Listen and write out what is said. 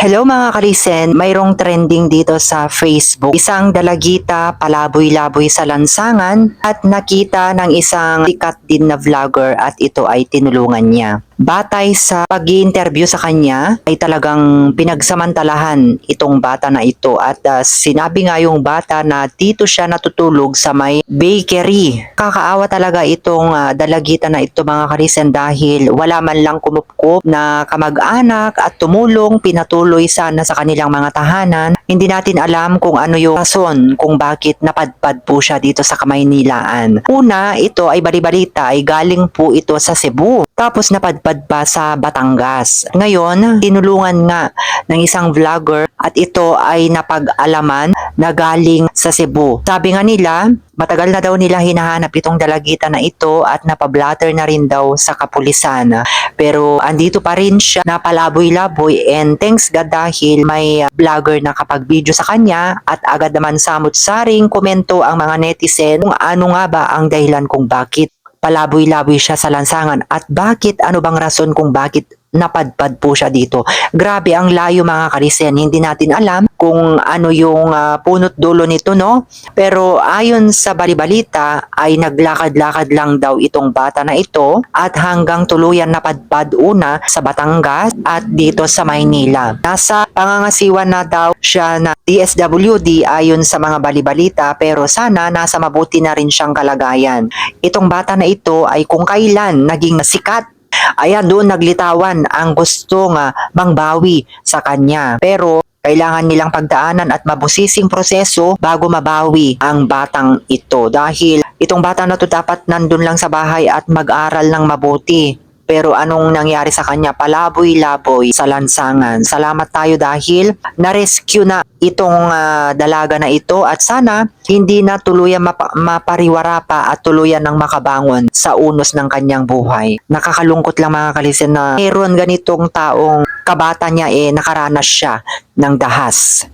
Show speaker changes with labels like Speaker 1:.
Speaker 1: Hello mga kalisen, mayroong trending dito sa Facebook. Isang dalagita palaboy-laboy sa lansangan at nakita ng isang sikat din na vlogger at ito ay tinulungan niya. Batay sa pag interview sa kanya ay talagang pinagsamantalahan itong bata na ito at ah, sinabi nga yung bata na dito siya natutulog sa may bakery. Kakaawa talaga itong ah, dalagita na ito mga kalisen dahil wala man lang kumupkup na kamag-anak at tumulong pinatuloy sana sa kanilang mga tahanan. Hindi natin alam kung ano yung rason kung bakit napadpad po siya dito sa Kamaynilaan. Una, ito ay balibalita ay galing po ito sa Cebu. Tapos napadpad pa sa Batangas. Ngayon, tinulungan nga ng isang vlogger at ito ay napag-alaman na galing sa Cebu. Sabi nga nila, matagal na daw nila hinahanap itong dalagita na ito at napablatter na rin daw sa kapulisan. Pero andito pa rin siya napalaboy-laboy and thanks God dahil may vlogger na kapag video sa kanya at agad naman samot-saring komento ang mga netizen kung ano nga ba ang dahilan kung bakit palaboy-laboy siya sa lansangan. At bakit ano bang rason kung bakit napadpad po siya dito. Grabe ang layo mga karisen. Hindi natin alam kung ano yung ah, punot dulo nito no. Pero ayon sa balibalita ay naglakad-lakad lang daw itong bata na ito at hanggang tuluyan napadpad una sa Batangas at dito sa Maynila. Nasa pangangasiwan na daw siya na DSWD ayon sa mga balibalita pero sana nasa mabuti na rin siyang kalagayan. Itong bata na ito ay kung kailan naging sikat Ayan, doon naglitawan ang gusto nga mangbawi sa kanya. Pero kailangan nilang pagdaanan at mabusising proseso bago mabawi ang batang ito. Dahil itong bata na to dapat nandun lang sa bahay at mag-aral ng mabuti. Pero anong nangyari sa kanya? Palaboy-laboy sa lansangan. Salamat tayo dahil na-rescue na itong ah, dalaga na ito at sana hindi na tuluyan mapa- mapariwara pa at tuluyan ng makabangon sa unos ng kanyang buhay. Nakakalungkot lang mga kalisen na mayroon ganitong taong kabata niya eh nakaranas siya ng dahas.